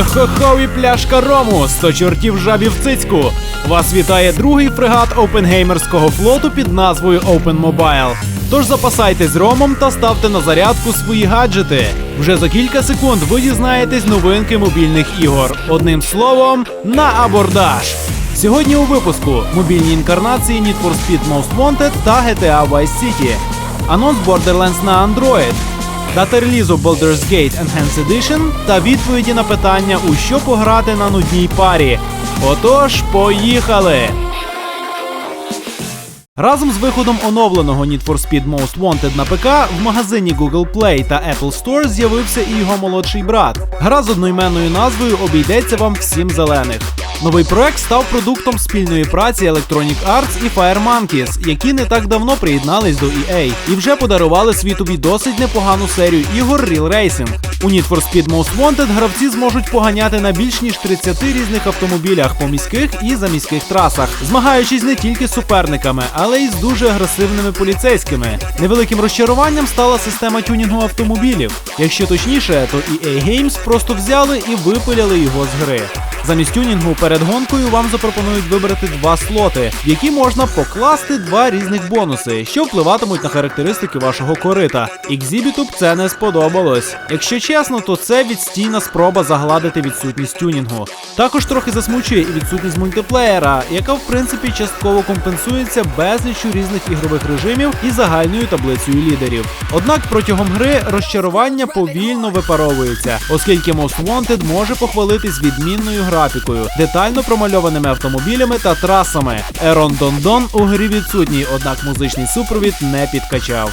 Йо-хо-хо і пляшка рому, сто чортів жабів цицьку. Вас вітає другий фрегат опенгеймерського флоту під назвою Open Mobile. Тож запасайтесь ромом та ставте на зарядку свої гаджети. Вже за кілька секунд ви дізнаєтесь новинки мобільних ігор. Одним словом, на абордаж. Сьогодні у випуску мобільні інкарнації Need for Speed Most Wanted та GTA Vice City. Анонс Borderlands на Android. Дата релізу Baldur's Gate Enhanced Edition та відповіді на питання, у що пограти на нудній парі. Отож, поїхали! Разом з виходом оновленого Need for Speed Most Wanted на ПК в магазині Google Play та Apple Store з'явився і його молодший брат. Гра з одноіменною назвою обійдеться вам всім зелених. Новий проект став продуктом спільної праці Electronic Arts і Fire Monkeys, які не так давно приєднались до EA і вже подарували світові досить непогану серію ігор Real Racing. У Need for Speed Most Wanted гравці зможуть поганяти на більш ніж 30 різних автомобілях по міських і заміських трасах, змагаючись не тільки з суперниками, але й з дуже агресивними поліцейськими. Невеликим розчаруванням стала система тюнінгу автомобілів. Якщо точніше, то EA Games просто взяли і випиляли його з гри. Замість тюнінгу перед гонкою вам запропонують вибрати два слоти, в які можна покласти два різних бонуси, що впливатимуть на характеристики вашого корита. Ікзібіту б це не сподобалось. Якщо чесно, то це відстійна спроба загладити відсутність тюнінгу. Також трохи засмучує і відсутність мультиплеєра, яка в принципі частково компенсується безліччю різних ігрових режимів і загальною таблицею лідерів. Однак протягом гри розчарування повільно випаровується, оскільки Most Wanted може похвалитись відмінною графікою, детально промальованими автомобілями та трасами. Ерон Дондон у грі відсутній, однак музичний супровід не підкачав.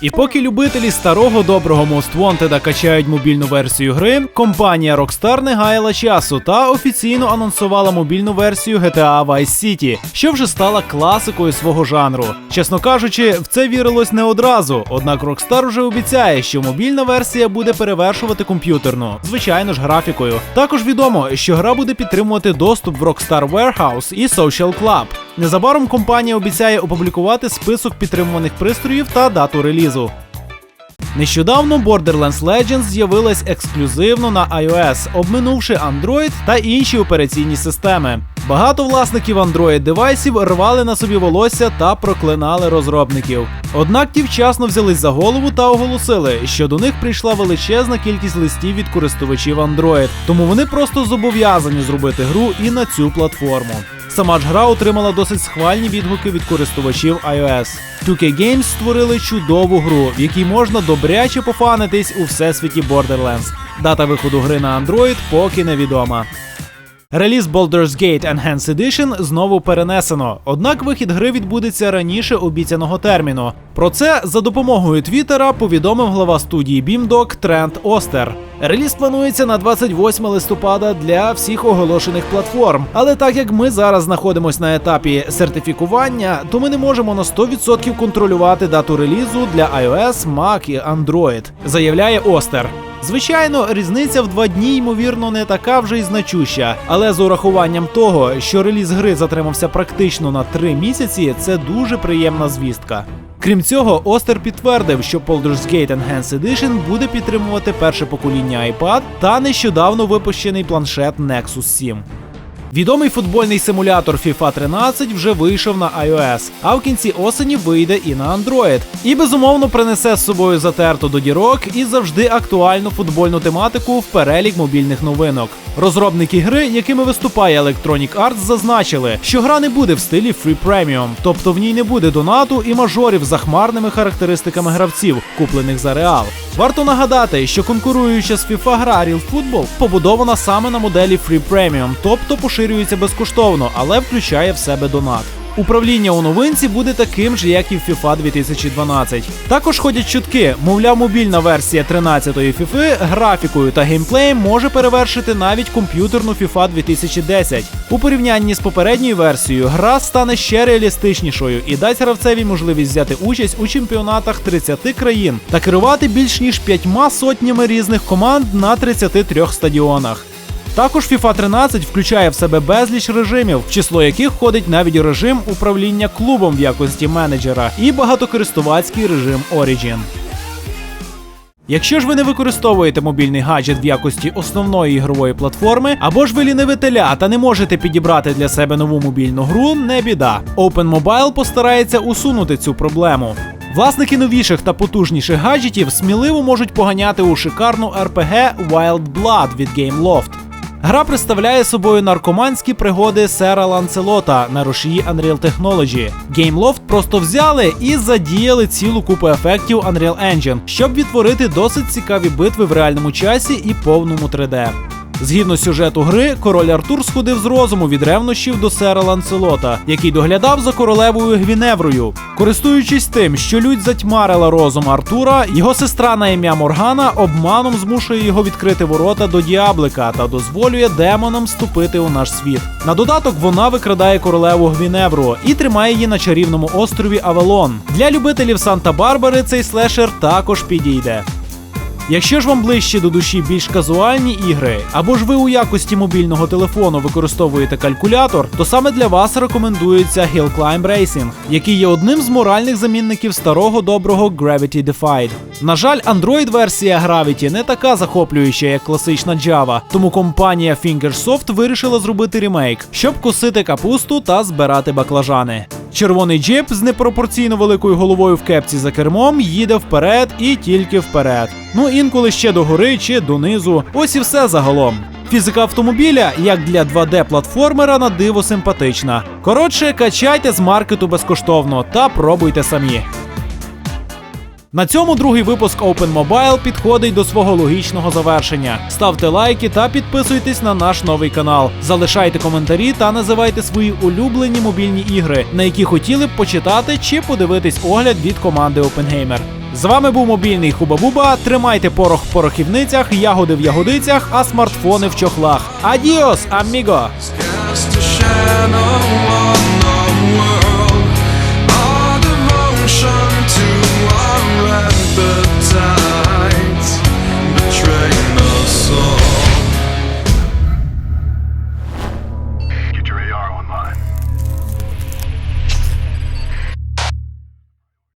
І поки любителі старого доброго Most Wanted качають мобільну версію гри, компанія Rockstar не гаяла часу та офіційно анонсувала мобільну версію GTA Vice City, що вже стала класикою свого жанру. Чесно кажучи, в це вірилось не одразу. Однак Rockstar вже обіцяє, що мобільна версія буде перевершувати комп'ютерну, звичайно ж, графікою. Також відомо, що гра буде підтримувати доступ в Rockstar Warehouse і Social Club. Незабаром компанія обіцяє опублікувати список підтримуваних пристроїв та дату релізу. Нещодавно Borderlands Legends з'явилась ексклюзивно на iOS, обминувши Android та інші операційні системи. Багато власників Android девайсів рвали на собі волосся та проклинали розробників. Однак ті вчасно взялись за голову та оголосили, що до них прийшла величезна кількість листів від користувачів Android, тому вони просто зобов'язані зробити гру і на цю платформу. Сама ж гра отримала досить схвальні відгуки від користувачів iOS. 2K Games створили чудову гру, в якій можна добряче пофанитись у всесвіті Borderlands. Дата виходу гри на Android поки невідома. Реліз Baldur's Gate Enhanced Edition знову перенесено, однак вихід гри відбудеться раніше обіцяного терміну. Про це за допомогою Твіттера повідомив глава студії Beamdog Трент Остер. Реліз планується на 28 листопада для всіх оголошених платформ. Але так як ми зараз знаходимося на етапі сертифікування, то ми не можемо на 100% контролювати дату релізу для iOS, Mac і Android, заявляє Остер. Звичайно, різниця в два дні, ймовірно, не така вже й значуща, але з урахуванням того, що реліз гри затримався практично на три місяці, це дуже приємна звістка. Крім цього, Остер підтвердив, що Baldur's Gate Enhanced Edition буде підтримувати перше покоління iPad та нещодавно випущений планшет Nexus 7. Відомий футбольний симулятор FIFA 13 вже вийшов на iOS, а в кінці осені вийде і на Android. І безумовно принесе з собою затерту до дірок і завжди актуальну футбольну тематику в перелік мобільних новинок. Розробники гри, якими виступає Electronic Arts, зазначили, що гра не буде в стилі Free Premium, тобто в ній не буде донату і мажорів за хмарними характеристиками гравців, куплених за реал. Варто нагадати, що конкуруюча з FIFA гра Real Football побудована саме на моделі Free Premium, тобто поширюється безкоштовно, але включає в себе донат. Управління у новинці буде таким же, як і в FIFA 2012. Також ходять чутки, мовляв, мобільна версія 13-ї FIFA графікою та геймплеєм може перевершити навіть комп'ютерну FIFA 2010. У порівнянні з попередньою версією гра стане ще реалістичнішою і дасть гравцеві можливість взяти участь у чемпіонатах 30 країн та керувати більш ніж п'ятьма сотнями різних команд на 33 стадіонах. Також FIFA 13 включає в себе безліч режимів, в число яких входить навіть режим управління клубом в якості менеджера і багатокористувацький режим Origin. Якщо ж ви не використовуєте мобільний гаджет в якості основної ігрової платформи, або ж ви ліниве теля та не можете підібрати для себе нову мобільну гру, не біда. OpenMobile постарається усунути цю проблему. Власники новіших та потужніших гаджетів сміливо можуть поганяти у шикарну RPG Wild Blood від Gameloft. Гра представляє собою наркоманські пригоди сера Ланцелота на рушії Unreal Technology. Gameloft просто взяли і задіяли цілу купу ефектів Unreal Engine, щоб відтворити досить цікаві битви в реальному часі і повному 3D. Згідно сюжету гри, король Артур сходив з розуму від ревнощів до сера Ланцелота, який доглядав за королевою Гвіневрою. Користуючись тим, що людь затьмарила розум Артура, його сестра на ім'я Моргана обманом змушує його відкрити ворота до діаблика та дозволює демонам вступити у наш світ. На додаток вона викрадає королеву Гвіневру і тримає її на чарівному острові Авалон. Для любителів Санта-Барбари цей слешер також підійде. Якщо ж вам ближче до душі більш казуальні ігри, або ж ви у якості мобільного телефону використовуєте калькулятор, то саме для вас рекомендується Hill Climb Racing, який є одним з моральних замінників старого доброго Gravity Defied. На жаль, Android-версія Gravity не така захоплююча, як класична Java, тому компанія Fingersoft вирішила зробити ремейк, щоб косити капусту та збирати баклажани. Червоний джип з непропорційно великою головою в кепці за кермом їде вперед і тільки вперед. Ну інколи ще догори чи донизу. Ось і все загалом. Фізика автомобіля, як для 2D-платформера, на диво симпатична. Коротше, качайте з маркету безкоштовно та пробуйте самі. На цьому другий випуск Open Mobile підходить до свого логічного завершення. Ставте лайки та підписуйтесь на наш новий канал. Залишайте коментарі та називайте свої улюблені мобільні ігри, на які хотіли б почитати чи подивитись огляд від команди OpenGamer. З вами був мобільний Хуба-Буба. Тримайте порох в порохівницях, ягоди в ягодицях, а смартфони в чохлах. Адіос, аміго! On the world. Our devotion But.